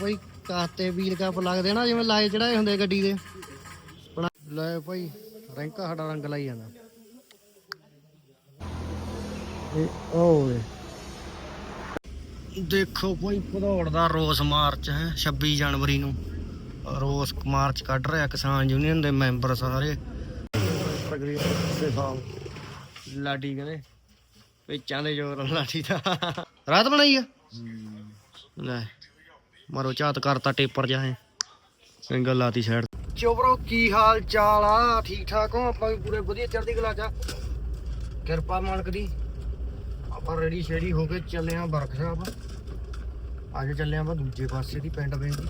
ਭਾਈ ਕਾਤੇ wheel cup ਲੱਗਦੇ ਨਾ ਜਿਵੇਂ ਲਾਏ ਚੜਾਏ ਹੁੰਦੇ ਗੱਡੀ ਦੇ। ਲੈ ਭਾਈ ਰੈਂਕਾ ਸਾਡਾ ਰੰਗ ਲਾਈ ਜਾਂਦਾ। ਇਹ ਵੇ ਦੇਖੋ ਭਾਈ ਭਦੌੜ ਦਾ ਰੋਸ ਮਾਰਚ ਹੈ 26 ਜਨਵਰੀ ਨੂੰ। ਰੋਸ ਮਾਰਚ ਕੱਢ ਰਿਹਾ ਕਿਸਾਨ ਯੂਨੀਅਨ ਦੇ ਮੈਂਬਰ ਸਾਰੇ। ਲਾਡੀ ਕਹਿੰਦੇ ਪੇਚਾਂ ਦੇ ਜ਼ੋਰ ਨਾਲ ਲਾਡੀ ਦਾ। ਰਾਤ ਬਣਾਈ ਆ? ਲੈ। ਮਾਰੋ ਝਾਤ ਕਰਤਾ ਟੇਪਰ ਜਾ ਸਿੰਗਲ ਲਾਤੀ ਸਾਈਡ ਚੋਬਰੋ ਕੀ ਹਾਲ ਚਾਲ ਆ? ਠੀਕ ਠਾਕ ਹੋ? ਆਪਾਂ ਵੀ ਪੂਰੇ ਵਧੀਆ ਚੜ੍ਹਦੀ ਕਲਾ ਚ ਕਿਰਪਾ ਮਾਲਕ ਦੀ। ਆਪਾਂ ਰੈਡੀ ਸ਼ੇਡੀ ਹੋ ਕੇ ਚੱਲੇ ਆਂ ਵਰਕਸ਼ਾਪ ਅੱਜ ਚੱਲੇ ਆਪਾਂ ਦੂਜੇ ਪਾਸੇ ਦੀ, ਪਿੰਡ ਵੇਂਦੀ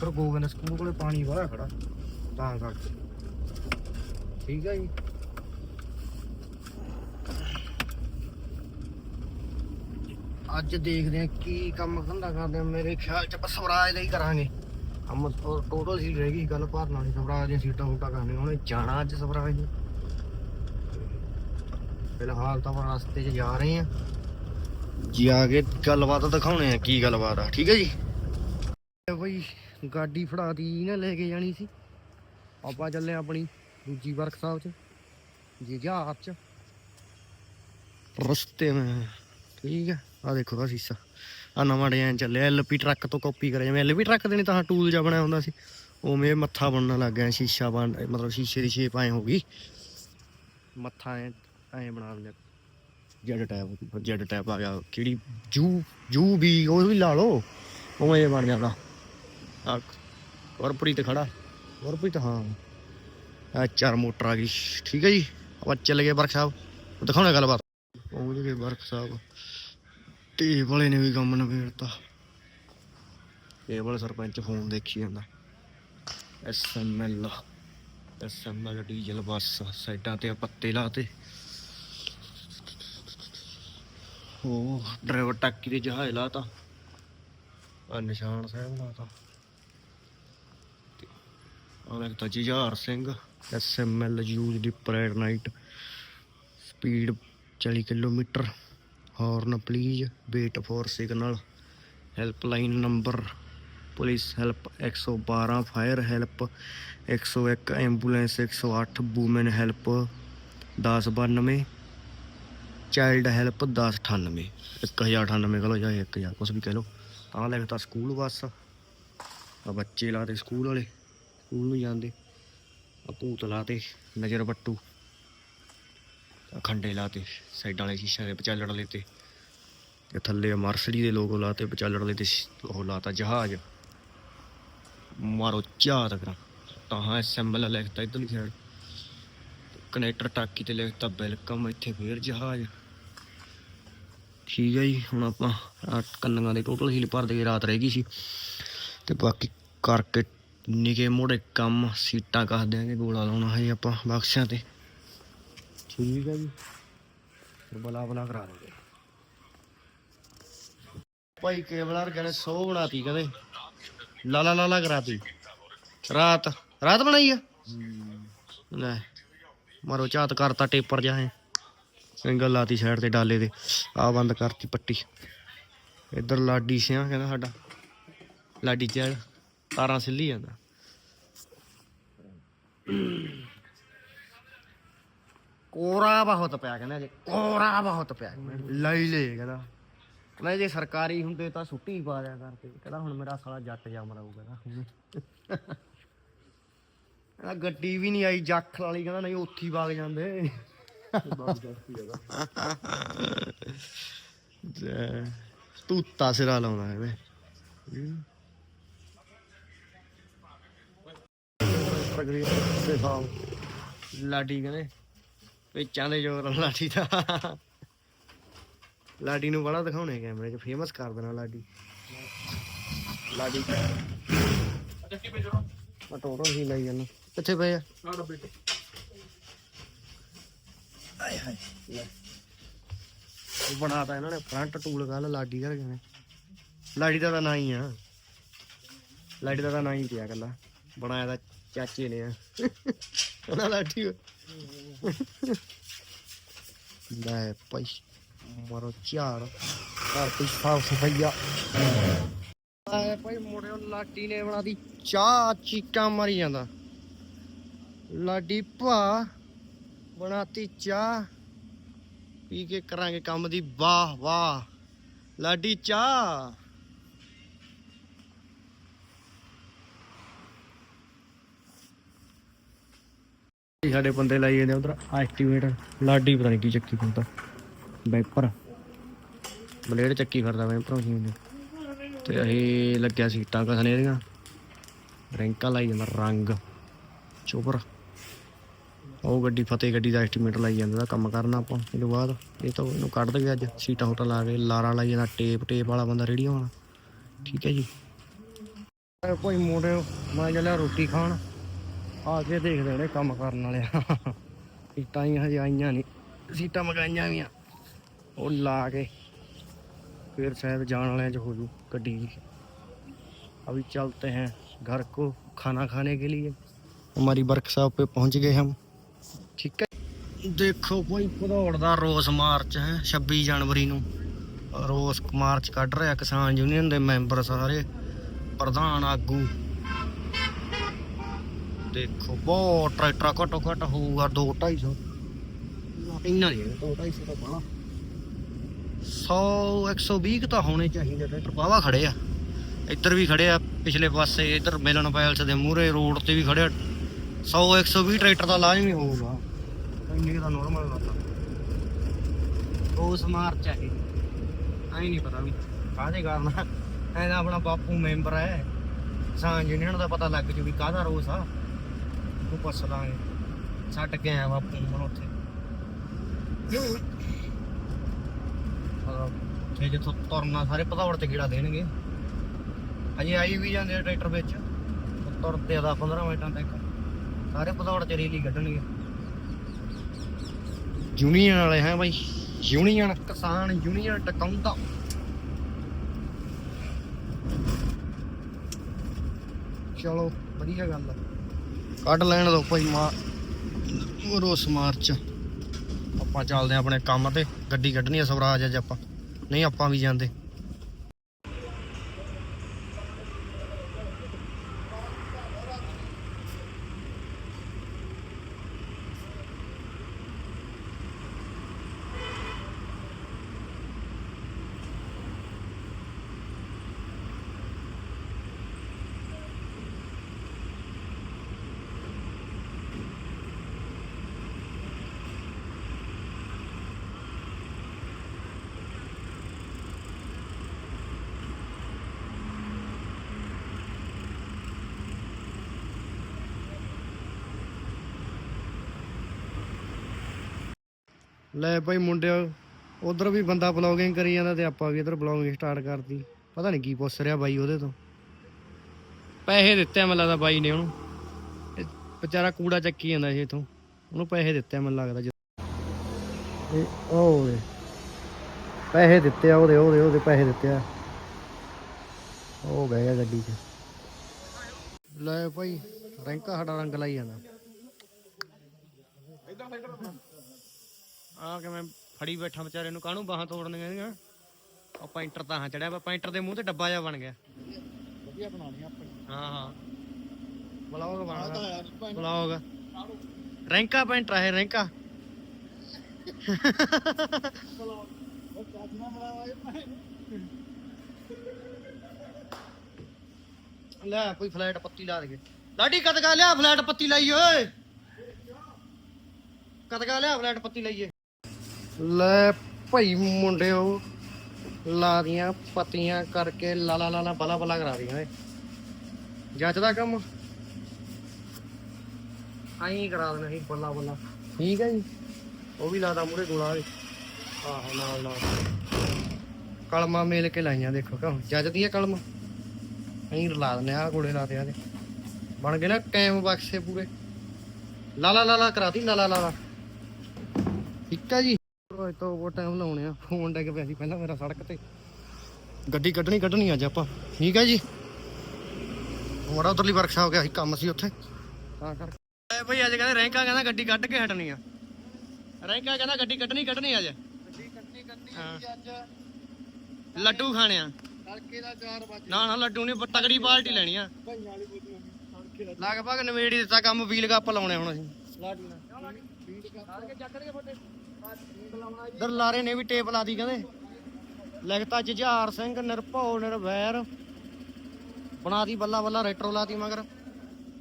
ਪਰ ਗੋਬਿੰਦ ਸਕੂਲ ਕੋਲੇ ਪਾਣੀ ਵਾਹ ਖੜਾ। ਤਾਂ ਕਰਕੇ। ਠੀਕ ਆ ਜੀ। ਅੱਜ ਦੇਖਦੇ ਆ ਕੀ ਕੰਮ ਧੰਦਾ ਕਰਦੇ ਆ ਮੇਰੇ ਖਿਆਲ ਚ ਆਪਾਂ ਸਵਰਾਜ ਦਾ ਹੀ ਕਰਾਂਗੇ। ਹਮ ਟੋਟਲ ਸੀ ਰਹਿ ਗਈ, ਗੱਲ ਭਰਨ ਵਾਲੀ ਸਵਰਾਜ ਦੀਆਂ ਸੀਟਾਂ ਹੂਟਾਂ ਕਰਨੀ ਉਹਨੇ ਜਾਣਾ ਅੱਜ ਸਵਰਾਜ ਨੂੰ। ਫਿਲਹਾਲ ਤਾਂ ਆਪਾਂ ਰਸਤੇ 'ਚ ਜਾ ਰਹੇ ਆ ਜੀ ਆ ਕੇ ਗੱਲਬਾਤ ਦਿਖਾਉਣੇ ਆ ਕੀ ਗੱਲਬਾਤ ਆ, ਠੀਕ ਹੈ ਜੀ? ਬਈ, ਗਾਡੀ ਫੜਾਤੀ ਨਾ, ਲੈ ਕੇ ਜਾਣੀ ਸੀ। ਆਪਾਂ ਚੱਲੇ ਆਪਣੀ ਦੂਜੀ ਵਰਕਸ਼ਾਪ 'ਚ ਜੀ ਜਹਾਜ਼ 'ਚ। ਰਸਤੇ ਮੈਂ, ਠੀਕ ਹੈ। ਆ ਦੇਖੋ ਦਾ ਸੀਸਾ। ਆ ਨਵਾਂ ਡਿਜ਼ਾਈਨ ਚੱਲਿਆ ਐਲਪੀ ਟਰੱਕ ਤੋਂ ਕਾਪੀ ਕਰਿਆ। ਜਿਵੇਂ ਐਲਪੀ ਟਰੱਕ ਦੇ ਨਹੀਂ ਤਾਂ ਟੂਲ ਜਿਹਾ ਬਣਿਆ ਹੁੰਦਾ ਸੀ। ਉਵੇਂ ਮੱਥਾ ਬਣਨ ਲੱਗ ਗਿਆ ਸ਼ੀਸ਼ਾ ਬਣ ਮਤਲਬ ਸ਼ੀਸ਼ੇ ਦੀ ਸ਼ੇਪ ਐ ਹੋ ਗਈ। ਮੱਥਾ ਐ ਐ ਬਣਾ ਲਿਆ। ਜੈਡ ਟੈਪ ਜੈਡ ਟੈਪ ਆ ਗਿਆ। ਕਿਹੜੀ? ਜੂ ਜੂ ਵੀ ਉਹ ਵੀ ਲਾ ਲਓ। ਉਵੇਂ ਬਣ ਜਾਂਦਾ ਆ ਗੁਰਪ੍ਰੀਤ ਖੜਾ। ਗੁਰਪ੍ਰੀਤ, ਹਾਂ। ਆ ਚਾਰ ਮੋਟਰ ਆ ਗਈ। ਠੀਕ ਹੈ ਜੀ। ਆਪਾਂ ਚੱਲ ਗਏ ਵਰਕਸ਼ਾਪ। ਦਿਖਾਉਣਾ ਗੱਲਬਾਤ। ਪਹੁੰਚ ਵਰਕਸ਼ਾਪ। ਤੇ ਨੇ ਵੀ ਕੰਮ ਨਵੇੜਤਾ ਕੇਵਲ ਸਰਪੰਚ ਫੋਨ ਦੇਖੀ ਜਾਂਦਾ। ਐਸਐਮਐਲ ਐਸਐਮਐਲ ਡੀਜ਼ਲ ਬੱਸ, ਸਾਈਡਾਂ ਤੇ ਪੱਤੇ ਲਾਤੇ। ਉਹ ਡਰਾਈਵਰ ਟੱਕੀ ਦੇ ਜਹਾਜ਼ ਲਾਤਾ। ਆ ਨਿਸ਼ਾਨ ਸਾਹਿਬ ਲਾਤਾ। ਆ ਲੱਗਦਾ Jujhar Singh, S M L use the parade night. Speed 40 kilometre. Horn please wait for signal helpline number police help 112 fire help 101 ambulance 108 woman help 1092 child help 1098 1098 ਕਹ ਲੋ ਜਾਂ 1000 ਕੁਛ ਵੀ ਕਹਿ ਲੋ ਤਾਂ ਲਿਖਤਾ ਸਕੂਲ ਬੱਸ ਆ ਬੱਚੇ ਲਾਤੇ ਸਕੂਲ ਵਾਲੇ ਸਕੂਲ ਨੂੰ ਜਾਂਦੇ ਆ ਭੂਤ ਲਾਤੇ ਨਜ਼ਰ ਬੱਟੂ ਖੰਡੇ ਲਾਤੇ, ਸਾਈਡਾਂ ਵਾਲੇ ਸ਼ੀਸ਼ਾ ਦੇ ਪਚਾਲੜ ਵਾਲੇ ਤੇ। ਤੇ ਥੱਲੇ ਮਰਸਡੀ ਦੇ ਲੋਗੋ ਲਾਤੇ ਪਚਾਲੜ ਵਾਲੇ ਤੇ ਸ਼- ਉਹ ਲਾਤਾ ਜਹਾਜ਼। ਮਾਰੋ ਚਾਹ ਤੱਕ ਤਾਂ ਹਾਂ ਅਸੈਂਬਲ ਲਿਖਤਾ ਇਧਰ ਸਾਈਡ ਕਨੈਕਟਰ ਟਾਕੀ ਤੇ ਲਿਖਤਾ ਵੈਲਕਮ ਇੱਥੇ ਫੇਰ ਜਹਾਜ਼। ਠੀਕ ਹੈ ਜੀ, ਹੁਣ ਆਪਾਂ ਆਹ ਕੰਨਾਂ ਦੇ ਟੋਟਲ ਹੀਲ ਭਰ ਦੇ ਰਾਤ ਰਹਿ ਗਈ ਸੀ। ਤੇ ਬਾਕੀ ਕਰਕੇ ਨਿਕੇ ਮੋੜੇ ਕੰਮ, ਸੀਟਾਂ ਕੱਸ ਦਿਆਂਗੇ, ਗੋਲਾ ਲਾਉਣਾ ਹੈ ਆਪਾਂ ਬਕਸਿਆਂ ਤੇ। ਠੀਕ ਹੈ ਜੀ। ਫਿਰ ਬਲਾ ਬਲਾ ਕਰਾ ਦੇਗੇ ਭਾਈ ਕੇਬਲਰ ਕਹਿੰਦੇ ਸੋ ਬਣਾਤੀ ਕਹਿੰਦੇ। ਲਾਲਾ ਲਾਲਾ ਕਰਾਤੀ। ਰਾਤ ਰਾਤ ਬਣਾਈ ਆ? ਲੈ ਮਾਰੋ ਝਾਤ ਕਰਤਾ ਟੇਪਰ ਜਾ ਹੈ ਸਿੰਗਲ ਲਾਤੀ ਸਾਈਡ ਤੇ ਡਾਲੇ ਦੇ ਆ ਬੰਦ ਕਰਤੀ ਪੱਟੀ। ਇੱਧਰ ਲਾਡੀ ਸਿਆ ਕਹਿੰਦਾ ਸਾਡਾ। ਲਾਡੀ ਚੜ ਤਾਰਾਂ ਸਿੱਲੀ ਜਾਂਦਾ। ਕੋਰਾ ਬਹੁਤ ਪਿਆ ਕਹਿੰਦਾ ਜੇ ਕੋਰਾ ਬਹੁਤ ਪਿਆ। ਲੈ ਲੈ ਕਹਿੰਦਾ। ਕਹਿੰਦਾ ਜੇ ਸਰਕਾਰੀ ਹੁੰਦੇ ਤਾਂ ਛੁੱਟੀ ਪਾ ਦਿਆ ਕਰਦੇ ਕਹਿੰਦਾ ਹੁਣ ਮੇਰਾ ਸਾਲਾ ਜੱਟ ਜੰਮ ਰਹੂਗਾ ਕਹਿੰਦਾ। ਕਹਿੰਦਾ ਗੱਡੀ ਵੀ ਨਹੀਂ ਆਈ ਜੱਖ ਵਾਲੀ ਕਹਿੰਦਾ ਨਹੀਂ ਉੱਥੇ ਹੀ ਵਗ ਜਾਂਦੇ। ਜੈ ਤੂਤਾ ਸਿਰਾ ਲਾਉਂਦਾ ਇਹਦੇ ਪ੍ਰਗਰੀ ਸਾਲ ਲਾਡੀ ਕਹਿੰਦੇ ਪੇਚਾਂ ਦੇ ਜ਼ੋਰ ਲਾਡੀ ਦਾ। ਲਾਡੀ ਨੂੰ ਬੜਾ ਦਿਖਾਉਣੇ ਕੈਮਰੇ 'ਚ ਫੇਮਸ ਕਰ ਦੇਣਾ ਲਾਡੀ। ਲਾਡੀ। ਮੈਂ ਟੋਟੋ ਹੀ ਲਈ ਜਾਨੂੰ ਕਿੱਥੇ ਪਏ ਆ? ਆਏ ਹਾਏ ਲੈ। ਉਹ ਬਣਾਤਾ ਇਹਨਾਂ ਨੇ ਫਰੰਟ ਟੂਲ ਗੱਲ ਲਾਡੀ ਦਾ ਕਿਵੇਂ? ਲਾਡੀ ਦਾ ਤਾਂ ਨਾਂ ਹੀ ਆ। ਲਾਡੀ ਦਾ ਤਾਂ ਨਾਂ ਹੀ ਪਿਆ ਕੱਲਾ। ਬਣਾਇਆ ਤਾਂ ਚਾਚੇ ਨੇ ਆ। ਉਹਨਾਂ ਲਾਡੀ ਲੈ ਭਾਈ ਮਾਰੋ ਝਾੜ ਘਰ ਕੋਈ ਸਾਫ਼ ਸਫਾਈਆ ਆਏ ਭਾਈ ਮੁੰਡਿਓ ਲਾਡੀ ਨੇ ਬਣਾਦੀ ਚਾਹ ਚੀਕਾਂ ਮਾਰੀ ਜਾਂਦਾ। ਲਾਡੀ ਭਾ ਬਣਾਤੀ ਚਾਹ। ਪੀ ਕੇ ਕਰਾਂਗੇ ਕੰਮ ਦੀ ਵਾਹ ਵਾਹ ਲਾਡੀ ਚਾਹ ਇਹ ਸਾਡੇ ਬੰਦੇ ਲਾਈ ਜਾਂਦੇ ਉਧਰ। ਐਕਟੀਵੇਟ ਲਾਡੀ ਪਤਾ ਨਹੀਂ ਕੀ ਚੱਕੀ ਫਿਰਦਾ। ਵੈਪਰ। ਬਲੇਡ ਚੱਕੀ ਫਿਰਦਾ ਵੈਪਰ ਮਸ਼ੀਨ ਦੇ। ਤੇ ਅਸੀਂ ਲੱਗਿਆ ਸੀਟਾਂ ਕਸਨੇ ਦੀਆਂ। ਰੈਂਕਾਂ ਲਾਈ ਜਾਂਦਾ, ਰੰਗ। ਚੋਬਰ ਉਹ ਗੱਡੀ, ਫਤਿਹ ਗੱਡੀ ਦਾ ਐਸਟੀਮੇਟ ਲਾਈ ਜਾਂਦਾ ਦਾ ਕੰਮ ਕਰਨਾ ਆਪਾਂ। ਇਹ ਤੋਂ ਬਾਅਦ ਇਹ ਤਾਂ ਇਹਨੂੰ ਕੱਢ ਦਗੇ ਅੱਜ। ਸੀਟਾਂ ਹੋਟਲ ਲਾ ਕੇ ਲਾਰਾ ਲਾਈ ਜਾਂਦਾ, ਟੇਪ ਟੇਪ ਵਾਲਾ ਬੰਦਾ ਰੇੜੀ ਵਾਲਾ। ਠੀਕ ਹੈ ਜੀ। ਕੋਈ ਮੋੜੇ ਮੈਂ ਚੱਲਿਆ ਰੋਟੀ ਖਾਣ। ਆ ਕੇ ਦੇਖਦੇ ਨੇ ਕੰਮ ਕਰਨ ਵਾਲੇ ਸੀਟਾਂ ਹੀ ਹਜੇ ਆਈਆਂ ਨਹੀਂ ਸੀਟਾਂ ਮਗਾਈਆਂ ਵੀ ਆ ਉਹ ਲਾ ਕੇ फिर शायद जाने वाले हैं जो हो जू गड्डी की अभी चलते हैं घर को खाना खाने के लिए हमारी वर्कशॉप पे पहुंच गए हम ठीक है ਦੇਖੋ ਕੋਈ ਭਦੌੜ ਦਾ ਰੋਸ ਮਾਰਚ ਹੈ 26 ਜਨਵਰੀ ਨੂੰ ਰੋਸ ਮਾਰਚ ਕੱਢ ਰਿਹਾ ਕਿਸਾਨ ਯੂਨੀਅਨ ਦੇ ਮੈਂਬਰ ਸਾਰੇ ਪ੍ਰਧਾਨ ਆਗੂ ਦੇਖੋ, ਬਹੁਤ ਟਰੈਕਟਰ ਘੱਟੋ ਘੱਟ ਹੋਊਗਾ 2 250 ਇੰਨਾ ਨਹੀਂ 2 250 ਤਾਂ ਬੜਾ 100 120 ਤਾਂ ਹੋਣੇ ਚਾਹੀਦੇ ਟਰੈਕਟਰ। ਵਾਹਵਾ ਖੜੇ ਆ। ਇੱਧਰ ਵੀ ਖੜੇ ਆ, ਪਿਛਲੇ ਪਾਸੇ ਇੱਧਰ ਮਿਲਨ ਪੈਲਸ ਦੇ ਮੂਹਰੇ, ਰੋਡ ਤੇ ਵੀ ਖੜੇ 100 120 ਟਰੈਕਟਰ ਤਾਂ ਲਾਜ਼ਮੀ ਹੋਊਗਾ। ਇੰਨੇ ਕੁ ਤਾਂ ਨੋਰਮਲ ਲੱਗਦਾ ਉਸ ਮਾਰਚ ਆ ਐ ਨਹੀਂ ਪਤਾ ਵੀ ਕਾਹਦੇ ਕਾਰਨ ਐਦਾ ਆਪਣਾ ਬਾਪੂ ਮੈਂਬਰ ਹੈ ਕਿਸਾਨ ਯੂਨੀਅਨ ਦਾ ਪਤਾ ਲੱਗ ਜੂ ਵੀ ਕਾਹਦਾ ਰੋਸ ਆ। ਉਹ ਪੁੱਛ ਲਾਂਗੇ। ਛੱਡ ਕੇ ਆਇਆ ਬਾਪੂ ਹੁਣ ਉੱਥੇ। ਤੇ ਜਿੱਥੋਂ ਤੁਰਨਾ ਸਾਰੇ ਭਦੌੜ ਤੇ ਗੇੜਾ ਦੇਣਗੇ। ਅਜੇ ਆਈ ਵੀ ਜਾਂਦੇ ਆ ਟਰੈਕਟਰ ਵਿੱਚ। ਤੁਰਦੇ ਆ 15 ਮਿੰਟਾਂ ਤੱਕ। ਸਾਰੇ ਭਦੌੜ ਚ ਰੇਲੀ ਕੱਢਣਗੇ। ਯੂਨੀਅਨ ਵਾਲੇ ਹੈ ਬਾਈ। ਯੂਨੀਅਨ। ਕਿਸਾਨ ਯੂਨੀਅਨ ਟਕਾਉਂਦਾ ਚਲੋ ਵਧੀਆ ਗੱਲ ਆ। ਕੱਢ ਲੈਣ ਦੋ ਭਾਈ ਮਾਂ। ਰੋਸ ਮਾਰਚ ਆਪਾਂ ਚੱਲਦੇ ਆ ਆਪਣੇ ਕੰਮ ਤੇ। ਗੱਡੀ ਕੱਢਣੀ ਆ ਸਵਰਾਜ ਅੱਜ ਆਪਾਂ। ਨਹੀਂ, ਆਪਾਂ ਵੀ ਜਾਂਦੇ। ਲੈ ਭਾਈ ਮੁੰਡਿਓ ਉਧਰ ਵੀ ਬੰਦਾ ਬਲੌਗਿੰਗ ਕਰੀ ਜਾਂਦਾ ਤੇ ਆਪਾਂ ਵੀ ਇਧਰ ਬਲੌਗਿੰਗ ਸਟਾਰਟ ਕਰਤੀ। ਪਤਾ ਨਹੀਂ ਕੀ ਪੁੱਛ ਰਿਹਾ ਬਾਈ ਉਹਦੇ ਤੋਂ। ਪੈਸੇ ਦਿੱਤੇ ਮੈਨੂੰ ਲੱਗਦਾ ਬਾਈ ਨੇ ਉਹਨੂੰ। ਵਿਚਾਰਾ ਕੂੜਾ ਚੱਕੀ ਜਾਂਦਾ ਸੀ ਇਥੋਂ। ਉਹਨੂੰ ਪੈਸੇ ਦਿੱਤੇ ਮੈਨੂੰ ਲੱਗਦਾ ਇਹ ਵੇ। ਪੈਸੇ ਦਿੱਤੇ ਆ ਉਹਦੇ ਉਹਦੇ ਉਹਦੇ ਪੈਸੇ ਦਿੱਤੇ ਆ। ਉਹ ਬਹਿ ਗਿਆ ਗੱਡੀ 'ਚ। ਲੈ ਭਾਈ ਰੈਂਕਾ ਸਾਡਾ ਰੰਗ ਲਾਈ ਜਾਂਦਾ। ਆ ਕੇ ਮੈਂ ਫੜੀ ਬੈਠਾ ਵਿਚਾਰੇ ਨੂੰ ਕਾਹਨੂੰ ਬਾਹਾਂ ਤੋੜਨੀਆਂ ਇਹਦੀਆਂ? ਉਹ ਪੈਂਟਰ ਤਾਂ ਹਾਂ ਚੜਿਆ ਪੈਂਟਰ ਦੇ ਮੂੰਹ ਤੇ ਡੱਬਾ ਜਿਹਾ ਬਣ ਗਿਆ। ਵਧੀਆ ਬਣਾਉਣੀ ਆਪਣੀ ਹਾਂ। ਹਾਂ ਰੈਂਕਾ ਪੈਂਟਰ ਰੈਂਕਾ। ਕਾਜਨਾ ਬਣਾਵਾ ਇਹ ਲੈ ਕੋਈ ਫਲੈਟ ਪੱਤੀ ਲਾ ਦੇ ਲਾਡੀ ਕਦਗਾ ਲਿਆ ਫਲੈਟ ਪੱਤੀ ਲਾਈ ਓਏ? ਕਦਗਾ ਲਿਆ ਫਲੈਟ ਪੱਤੀ ਲਾਈਏ ਲੈ ਭਾਈ ਮੁੰਡਿਓ, ਲਾ ਦੀਆਂ ਪੱਤੀਆਂ ਕਰਕੇ ਲਾਲਾ ਲਾਲਾ ਬਲਾ ਬਲਾ ਕਰਾ ਦੀਆਂ ਓਏ। ਜੱਜਦਾ ਕੰਮ? ਆਈ ਕਰਾ ਦੇਣਾ ਸੀ, ਬੱਲਾ ਬੱਲਾ। ਠੀਕ ਹੈ ਜੀ? ਉਹ ਵੀ ਲਾਦਾ ਮੂਰੇ ਗੋਲਾ ਵੀ ਆਹੋ, ਨਾਲ ਨਾਲ। ਕਲਮਾਂ ਮੇਲ ਕੇ ਲਾਈਆਂ ਦੇਖੋ ਕਹ ਜੱਜਦੀ ਹੈ ਕਲਮ। ਅਸੀਂ ਲਾ ਦਿੰਦੇ ਆ, ਗੋਲੇ ਲਾ ਦੇ ਦੇ। ਬਣ ਗਏ ਨਾ ਕੈਮ ਬਕਸੇ ਪੂਰੇ। ਲਾਲਾ ਲਾਲਾ ਕਰਾਤੀ ਲਾਲਾ ਲਾਲਾ। ਠੀਕ ਆ ਜੀ? ਰੋਜ਼ ਤੋਂ ਉਹ ਟਾਈਮ ਲਾਉਣੇ ਆ। ਫੋਨ ਡਿੱਗ ਪਿਆ ਸੀ ਪਹਿਲਾਂ ਮੇਰਾ ਸੜਕ ਤੇ। ਗੱਡੀ ਕੱਢਣੀ ਕੱਢਣੀ ਅੱਜ ਆਪਾਂ। ਠੀਕ ਆ ਜੀ? ਮੋੜਾ ਉਧਰਲੀ ਵਰਕਸ਼ਾਪ ਗਿਆ ਸੀ ਕੰਮ ਸੀ ਉੱਥੇ। ਤਾਂ ਕਰ ਐ ਭਈ ਅੱਜ ਕਹਿੰਦੇ ਰੈਂਕਾ ਕਹਿੰਦਾ ਗੱਡੀ ਕੱਢ ਕੇ ਹਟਣੀ ਆ। ਰੈਂਕਾ ਕਹਿੰਦਾ ਗੱਡੀ ਕੱਢਣੀ ਕੱਢਣੀ ਅੱਜ। ਗੱਡੀ ਹਾਂ। ਅੱਜ। ਲੱਡੂ ਖਾਣੇ ਆ। ਤੜਕੇ ਦਾ 4 ਵਜੇ ਨਾ ਨਾ ਲੱਡੂ ਨੇ ਤਗੜੀ ਬਾਲਟੀ ਲੈਣੀ ਆ। ਭਾਈਆਂ ਵਾਲੀ ਬੋਤਲ ਲਗਭਗ ਨਵੇੜੀ ਦਿੱਤਾ ਕੰਮ ਵੀਲ ਕੱਪ ਲਾਉਣੇ ਹੁਣ ਅਸੀਂ। ਲਾਡੀ ਨਾਲ। ਫੀਡ ਕਰ ਕੇ ਚੱਕ ਕੇ ਫੋਟੇ। ਲਾਰੇ ਨੇ ਵੀ ਟੇਪ ਲਾ ਦੀ ਕਹਿੰਦੇ। ਲਿਖਤਾ ਜੁਝਾਰ ਸਿੰਘ ਨਿਰਭਉ ਨਿਰਵੈਰ। ਬਣਾ ਦੀ ਬੱਲਾ ਬੱਲਾ ਰੈਟਰੋ ਲਾਤੀ ਮਗਰ।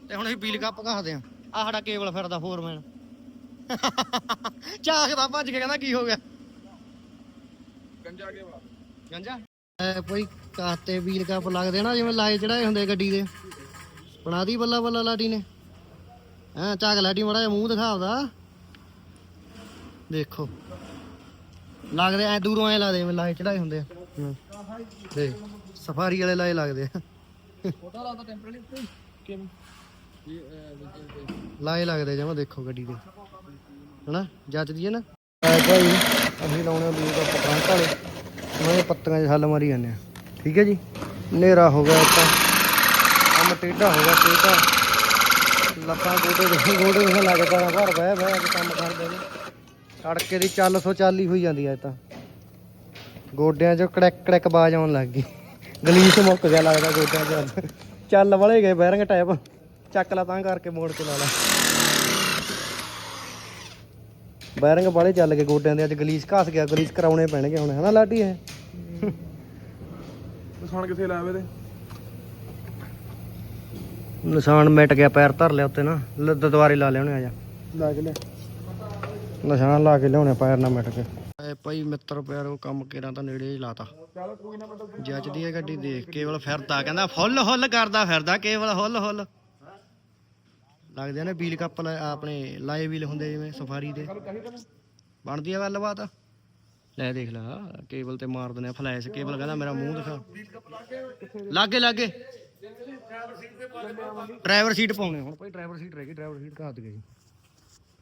ਤੇ ਹੁਣ ਅਸੀਂ ਵੀਲ ਕੱਪ ਕਹਾਦੇ ਆ ਆ ਸਾਡਾ ਕੇਬਲ ਫਿਰਦਾ ਫੋਰਮੈਨ ਝਾਕਦਾ ਭੱਜ ਕੇ ਕਹਿੰਦਾ ਕੀ ਹੋ ਗਿਆ? ਗੰਜਾ ਕੇ ਬਾਅਦ ਗੰਜਾ? ਐ ਕੋਈ ਕਾਤੇ ਕੱਪ ਲੱਗਦੇ ਨਾ ਜਿਵੇਂ ਲਾਏ ਚੜਾਏ ਹੁੰਦੇ ਗੱਡੀ ਦੇ। ਬਣਾ ਦੀ ਬੱਲਾ ਬੱਲਾ ਲਾਡੀ ਨੇ। ਹਾਂ ਝਾਕ ਲਾਡੀ ਮੜਾ ਮੂੰਹ ਦਿਖਾਵਦਾ ਦੇਖੋ। ਲੱਗਦੇ ਐ ਦੂਰੋਂ ਐ ਲੱਗਦੇ ਜਿਵੇਂ ਲਾਏ ਚੜਾਏ ਹੁੰਦੇ ਆ। ਦੇਖ ਸਫਾਰੀ ਵਾਲੇ ਲਾਏ ਲੱਗਦੇ ਆ। ਫੋਟੋ ਲਾਉਂਦਾ ਟੈਂਪਰੇਰੀ ਕਿਵੇਂ? ਇਹ ਲਾਏ ਲੱਗਦੇ ਜਮਾ ਦੇਖੋ ਗੱਡੀ ਦੇ। ਹਨਾ? ਜੱਜਦੀ ਹੈ ਨਾ? ਐ ਭਾਈ ਅਸੀਂ ਲਾਉਣੇ ਵੀਲ ਕੱਪ ਫਰੰਟ ਵਾਲੇ ਮੈਂ ਪੱਤੀਆਂ 'ਚ ਹੱਲ ਮਾਰੀ ਜਾਂਦੇ ਆ। ਠੀਕ ਹੈ ਜੀ? ਹਨੇਰਾ ਹੋ ਗਿਆ ਤਾਂ ਕੰਮ ਟੇਢਾ ਹੋ ਗਿਆ ਟੇਢਾ। ਲੱਤਾਂ ਗੋਡੇ ਦੇ ਗੋਡੇ ਦੇ ਲੱਗ ਪੈਣਾ। ਘਰ ਬਹਿ ਬਹਿ ਕੇ ਕੰਮ ਕਰਦੇ ਨੇ। ਤੜਕੇ ਦੀ ਚੱਲ ਸੋ ਚੱਲ ਹੋਈ ਜਾਂਦੀ ਐ ਤਾਂ। ਗੋਡਿਆਂ 'ਚ ਕੜਕ ਕੜਕ ਬਾਜ ਆਉਣ ਲੱਗ ਗਈ। ਗਲੀਸ ਮੁੱਕ ਗਿਆ ਲੱਗਦਾ ਗੋਡਿਆਂ 'ਚ। ਚੱਲ ਵਲੇ ਗਏ ਬੈਰਿੰਗ ਟਾਈਪ ਚੱਕ ਲਾ ਤਾਂ ਕਰਕੇ ਮੋੜ ਕੇ ਲਾ ਲਾ। ਬੈਰਿੰਗ ਵਾਲੇ ਚੱਲ ਗਏ ਗੋਡਿਆਂ ਦੇ ਅੱਜ ਗਲੀਸ ਘਸ ਗਿਆ ਗਲੀਸ ਕਰਾਉਣੇ ਪੈਣਗੇ ਹੁਣ ਹਨਾ ਲਾਡੀ ਇਹ? ਨਿਸ਼ਾਨ ਕਿੱਥੇ ਲਾਵੇ ਤੇ? ਨਿਸ਼ਾਨ ਮਿਟ ਗਿਆ ਪੈਰ ਧਰ ਲਿਆ ਉੱਤੇ ਨਾ। ਲ- ਦੁਬਾਰੇ ਲਾ ਲਿਆ ਉਹਨੇ ਆ ਜਾ। ਲੱਗ ਲੈ ਨਿਸ਼ਾਨ ਲਾ ਕੇ ਲਿਆਉਣੇ ਪੈਰ ਨਾ ਮਿਟ ਕੇ। ਐ ਭਾਈ ਮਿੱਤਰ ਪਿਆਰੋ, ਕੰਮ ਕੇਰਾਂ ਤਾਂ ਨੇੜੇ ਹੀ ਲਾਤਾ। ਜੱਜਦੀ ਹੈ ਗੱਡੀ ਦੇਖ, ਕੇਵਲ ਫਿਰਦਾ, ਕਹਿੰਦਾ ਫੁੱਲ ਹੁੱਲ ਕਰਦਾ ਫਿਰਦਾ, ਕੇਵਲ ਹੁੱਲ ਹੁੱਲ ਲੱਗਦੇ ਨੇ ਵੀਲ ਕੱਪ ਆਪਣੇ ਲਾਏ ਵੀਲ ਹੁੰਦੇ ਜਿਵੇਂ ਸਫਾਰੀ ਦੇ। ਬਣਦੀ ਆ ਗੱਲਬਾਤ? ਲੈ ਦੇਖ ਲਾ ਕੇਬਲ ਤੇ ਮਾਰ ਦਿੰਦੇ ਆ ਫਲੈਸ਼ ਕੇਬਲ ਕਹਿੰਦਾ ਮੇਰਾ ਮੂੰਹ ਦਿਖਾ। ਲਾਗੇ ਲਾਗੇ। ਡਰਾਈਵਰ ਸੀਟ ਪਾਉਣੇ ਹੁਣ। ਭਾਈ ਡਰਾਈਵਰ ਸੀਟ ਰਹਿ ਗਈ, ਡਰਾਈਵਰ ਸੀਟ ਘਾਤ ਗਈ।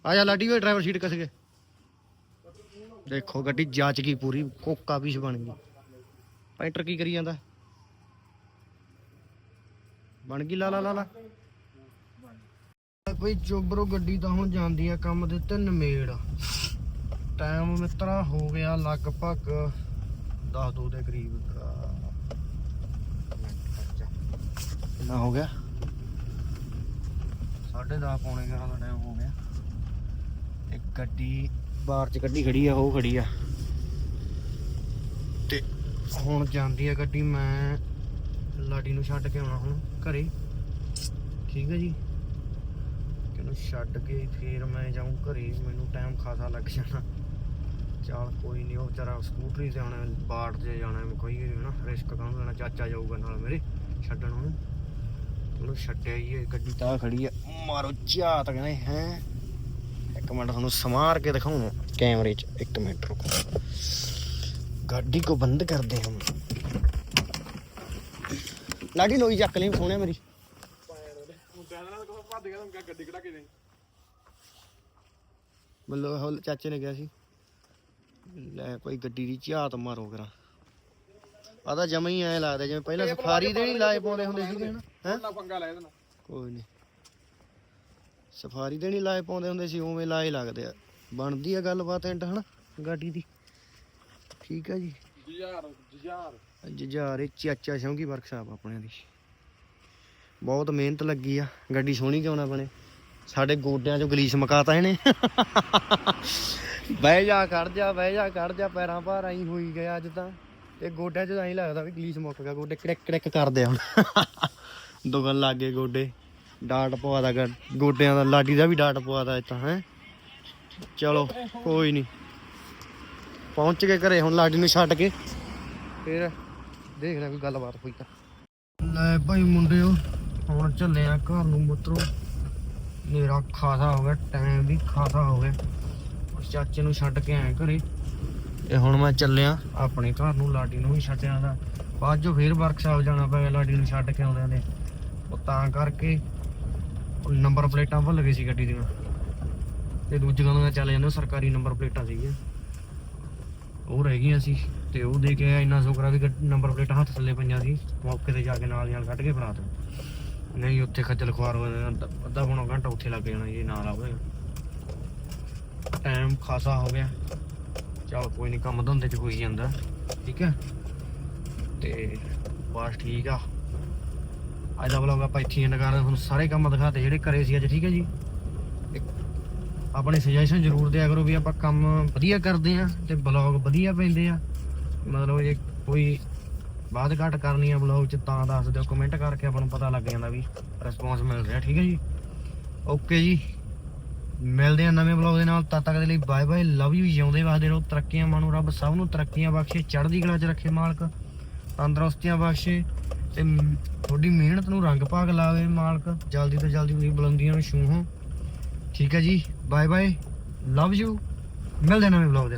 ਆ ਜਾ ਲਾਡੀ ਓਏ ਡਰਾਈਵਰ ਸੀਟ ਕਸ ਗਏ ਦੇਖੋ ਗੱਡੀ ਜਾਂਚ ਗਈ ਪੂਰੀ, ਕੋਕਾ ਪੀਸ ਬਣ ਗਈ। ਪੈਂਟਰ ਕੀ ਕਰੀ ਜਾਂਦਾ। ਬਣ ਗਈ, ਲਾ ਲਾ ਲਾ ਲਾ। ਕੋਈ ਚੋਬਰੋ ਗੱਡੀ ਤਾਂ ਹੁਣ ਜਾਂਦੀ ਆ ਕੰਮ ਦੇ ਤਿੰਨ ਮੇੜ ਟਾਈਮ ਮਿੱਤਰਾ ਹੋ ਗਿਆ ਲਗਭਗ 10 ਦੋ ਦੇ ਕਰੀਬ। ਕਿੰਨਾ ਹੋ ਗਿਆ? 10:30 ਪੌਣੇ 11 ਦਾ ਟਾਈਮ ਹੋ ਗਿਆ। ਤੇ ਗੱਡੀ ਬਾਹਰ ਚ ਗੱਡੀ ਖੜੀ ਆ, ਉਹ ਖੜੀ ਆ। ਤੇ ਹੁਣ ਜਾਂਦੀ ਆ ਗੱਡੀ, ਮੈਂ ਲਾਡੀ ਨੂੰ ਛੱਡ ਕੇ ਆਉਣਾ ਹੁਣ ਘਰੇ। ਠੀਕ ਹੈ ਜੀ? ਕਿਨੂੰ ਛੱਡ ਕੇ ਫੇਰ ਮੈਂ ਜਾਊਂ ਘਰੇ, ਮੈਨੂੰ ਟਾਈਮ ਖਾਸਾ ਲੱਗ ਜਾਣਾ। ਚੱਲ ਕੋਈ ਨਹੀਂ ਉਹ ਵਿਚਾਰਾ ਸਕੂਟਰੀ ਤੇ ਆਉਣਾ, ਬਾੜ ਤੇ ਜਾਣਾ ਮੈਂ ਕੋਈ ਨਾ ਰਿਸਕ ਕਾਹਨੂੰ ਲੈਣਾ, ਚਾਚਾ ਜਾਊਗਾ ਨਾਲ ਮੇਰੇ, ਛੱਡਣ ਉਹਨੂੰ। ਉਹਨੂੰ ਛੱਡਿਆ ਹੀ ਇਹ ਗੱਡੀ ਤਾਂ ਖੜੀ ਆ। ਮਾਰੋ ਝਾਤ ਕਹਿੰਦੇ, ਹੈ? ਇੱਕ ਮਿੰਟ ਤੁਹਾਨੂੰ ਸਮਾਰ ਕੇ ਦਿਖਾਉਂ। ਕੈਮਰੇ 'ਚ ਇੱਕ ਮਿੰਟ ਰੁਕੋ। ਗਾਡੀ ਕੋ ਬੰਦ ਕਰਦੇ ਹਮ ਲਾਡੀ ਲੋਈ ਚੱਕ ਲਈ ਸੋਹਣਿਆ ਮੇਰੀ। ਬੱਲੋ ਹੌਲ ਚਾਚੇ ਨੇ ਕਿਹਾ ਸੀ ਲੈ ਕੋਈ ਗੱਡੀ ਦੀ ਝਾਤ ਮਾਰੋ ਕਰਾਂ ਆ ਜਮਾ ਹੀ ਐ ਲੱਗਦਾ ਜਿਵੇਂ ਪਹਿਲਾਂ ਸਫਾਰੀ ਦੇ ਨਹੀਂ ਲਾਏ ਪਾਉਂਦੇ ਹੁੰਦੇ ਸੀਗੇ ਨਾ। ਪੰਗਾ ਲੈ ਇਹਦੇ ਕੋਈ ਨਹੀਂ ਸਫਾਰੀ ਦੇ ਨਹੀਂ ਲਾਏ ਪਾਉਂਦੇ ਹੁੰਦੇ ਸੀ ਉਵੇਂ ਲਾਏ ਲੱਗਦੇ ਆ। ਬਣਦੀ ਆ ਗੱਲਬਾਤ ਐਂਡ ਹਨਾ? ਗਾਡੀ ਦੀ। ਠੀਕ ਆ ਜੀ। ਜਜ਼ਾਰ ਜਜ਼ਾਰ ਜਜਾਰੇ ਚਾਚਾ ਸ਼ੌਂਕੀ ਵਰਕਸ਼ਾਪ ਆਪਣੇ ਦੀ। ਬਹੁਤ ਮਿਹਨਤ ਲੱਗੀ ਆ। ਗੱਡੀ ਸੋਹਣੀ ਕਿਉਂ ਨਾ ਬਣੇ? ਸਾਡੇ ਗੋਡਿਆਂ 'ਚੋਂ ਗਲੀਸ ਮਕਾਤਾ ਇਹਨੇ। ਬਹਿ ਜਾ ਖੜ ਜਾ ਬਹਿ ਜਾ ਖੜ ਜਾ ਪੈਰਾਂ ਭਾਰ ਆਈ ਹੋਈ ਗਿਆ ਅੱਜ ਤਾਂ। ਤੇ ਗੋਡਿਆਂ 'ਚ ਐਂ ਲੱਗਦਾ ਵੀ ਗਲੀਸ ਮੁੱਕ ਗਿਆ ਗੋਡੇ ਕੜਕ ਕੜਕ ਕਰਦੇ ਆ ਹੁਣ। ਦੁਗਣ ਲੱਗ ਗਏ ਗੋਡੇ। ਡਾਟ ਪਵਾਦਾ ਗਾ- ਗੋਡਿਆਂ ਦਾ, ਲਾਡੀ ਦਾ ਵੀ ਡਾਟ ਪਵਾਦਾ ਇੱਥਾਂ, ਹੈ। ਚਲੋ, ਕੋਈ ਨਹੀਂ ਪਹੁੰਚ ਕੇ ਘਰੇ, ਹੁਣ ਲਾਡੀ ਨੂੰ ਛੱਡ ਕੇ। ਫਿਰ ਦੇਖ ਕੋਈ ਗੱਲਬਾਤ ਹੋਈ ਤਾਂ। ਲੈ ਭਾਈ ਮੁੰਡਿਓ ਹੁਣ ਚੱਲੇ ਆ ਘਰ ਨੂੰ ਮਿੱਤਰੋ। ਮੇਰਾ ਖਾਸਾ ਹੋ ਗਿਆ ਟਾਈਮ ਵੀ ਖਾਸਾ ਹੋ ਗਿਆ। ਉਸ ਚਾਚੇ ਨੂੰ ਛੱਡ ਕੇ ਆਏ ਘਰੇ। ਤੇ ਹੁਣ ਮੈਂ ਚੱਲਿਆ ਆਪਣੇ ਘਰ ਨੂੰ, ਲਾਡੀ ਨੂੰ ਵੀ ਛੱਡਿਆ ਦਾ ਬਾਅਦ ਜੋ ਫੇਰ ਵਰਕਸ਼ਾਪ ਜਾਣਾ ਪੈ ਗਿਆ ਲਾਡੀ ਨੂੰ ਛੱਡ ਕੇ ਆਉਂਦਿਆਂ ਨੇ। ਉਹ ਤਾਂ ਕਰਕੇ ਨੰਬਰ ਪਲੇਟਾਂ ਭੁੱਲ ਗਏ ਸੀ ਗੱਡੀ ਦੀਆਂ। ਤੇ ਦੂਜੀਆਂ ਨੂੰ ਚੱਲ ਜਾਂਦੇ, ਸਰਕਾਰੀ ਨੰਬਰ ਪਲੇਟਾਂ ਸੀਗੀਆਂ। ਉਹ ਰਹਿ ਗਈਆਂ ਸੀ, ਤੇ ਉਹ ਦੇ ਕੇ ਇੰਨਾ ਸ਼ੁਕਰ ਆ ਵੀ ਨੰਬਰ ਪਲੇਟ ਹੱਥ ਥੱਲੇ ਪਈਆਂ ਸੀ। ਮੌਕੇ ਤੇ ਜਾ ਕੇ ਨਾਲ ਨਾਲ ਕੱਢ ਕੇ ਫੜਾ ਦੇ ਨਹੀਂ, ਉੱਥੇ ਖੱਜਲ ਖੁਆਰ ਹੋ ਜਾਣਾ ਅੱਧਾ- ਪੌਣਾ ਘੰਟਾ ਉੱਥੇ ਲੱਗ ਜਾਣਾ ਜੇ, ਨਾਲ ਆਵੇ ਟਾਈਮ ਖਾਸਾ ਹੋ ਗਿਆ। ਚਲ ਕੋਈ ਨਹੀਂ ਕੰਮ ਧੰਦੇ ਚ ਹੋਈ ਜਾਂਦਾ। ਠੀਕ ਹੈ? ਤੇ ਬਸ ਠੀਕ ਆ। ਅੱਜ ਦਾ ਵਲੌਗ ਆਪਾਂ ਇੱਥੇ ਐਂਡ ਕਰਦੇ ਤੁਹਾਨੂੰ ਸਾਰੇ ਕੰਮ ਦਿਖਾਤੇ, ਜਿਹੜੇ ਕਰੇ ਸੀ ਅੱਜ, ਠੀਕ ਹੈ ਜੀ? ਤੇ ਆਪਣੀ ਸੁਜੈਸ਼ਨ ਜ਼ਰੂਰ ਦਿਆ ਕਰੋ ਵੀ ਆਪਾਂ ਕੰਮ ਵਧੀਆ ਕਰਦੇ ਆ ਤੇ ਵਲੌਗ ਵਧੀਆ ਪੈਂਦੇ ਆ। ਮਤਲਬ ਜੇ ਕੋਈ ਬਾਅਦ ਘੱਟ ਕਰਨੀ ਆ ਵਲੌਗ ਚ, ਤਾਂ ਦੱਸ ਦਿਓ ਕਮੈਂਟ ਕਰਕੇ ਆਪਾਂ ਨੂੰ ਪਤਾ ਲੱਗ ਜਾਂਦਾ ਵੀ ਰਿਸਪੌਂਸ ਮਿਲ ਰਿਹਾ, ਠੀਕ ਹੈ ਜੀ? ਓਕੇ ਜੀ। ਮਿਲਦੇ ਆ ਨਵੇਂ ਵਲੌਗ ਦੇ ਨਾਲ, ਤਦ ਤੱਕ ਦੇ ਲਈ ਬਾਏ ਬਾਏ ਲਵ ਯੂ ਜਿਉਂਦੇ ਵਾਸਦੇ ਰਹੋ, ਤਰੱਕੀਆਂ ਮਾਣੋ, ਰੱਬ ਸਭ ਨੂੰ ਤਰੱਕੀਆਂ ਬਖਸ਼ੇ, ਚੜ੍ਹਦੀ ਕਲਾ 'ਚ ਰੱਖੇ ਮਾਲਕ, ਤੰਦਰੁਸਤੀਆਂ ਬਖਸ਼ੇ। ਤੇ ਤੁਹਾਡੀ ਮਿਹਨਤ ਨੂੰ ਰੰਗ ਭਾਗ ਲਾਵੇ ਮਾਲਕ। ਜਲਦੀ ਤੋਂ ਜਲਦੀ ਤੁਸੀਂ ਬੁਲੰਦੀਆਂ ਨੂੰ ਛੂਹੋ। ਠੀਕ ਹੈ ਜੀ ਬਾਏ ਬਾਏ ਲਵ ਯੂ ਮਿਲਦੇ ਆ ਨਵੇਂ ਵਲੌਗ ਦੇ